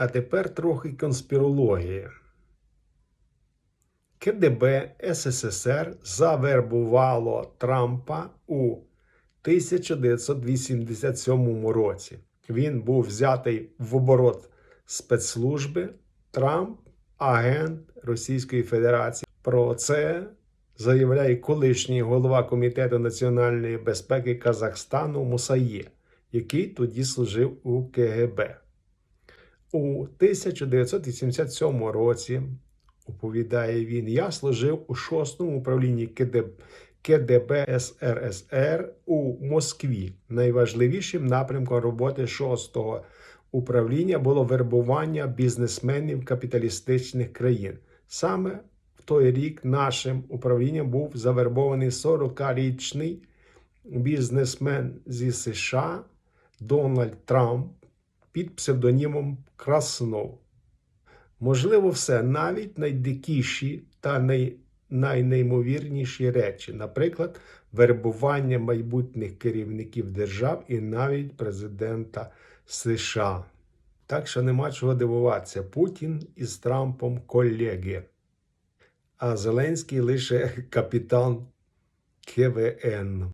А тепер трохи конспірології. КДБ СССР завербувало Трампа у 1987 році. Він був взятий в оборот спецслужби Трамп, агент Російської Федерації. Про це заявляє колишній голова Комітету національної безпеки Казахстану Мусає, який тоді служив у КГБ. У 1987 році, оповідає він, я служив у 6-му управлінні КДБ, КДБ СРСР у Москві. Найважливішим напрямком роботи 6-го управління було вербування бізнесменів капіталістичних країн. Саме в той рік нашим управлінням був завербований 40-річний бізнесмен зі США Дональд Трамп під псевдонімом Краснов. Можливо, все навіть найдикіші та най... найнеймовірніші речі, наприклад, вербування майбутніх керівників держав і навіть президента США. Так що нема чого дивуватися. Путін із Трампом колеги, а Зеленський лише капітан КВН.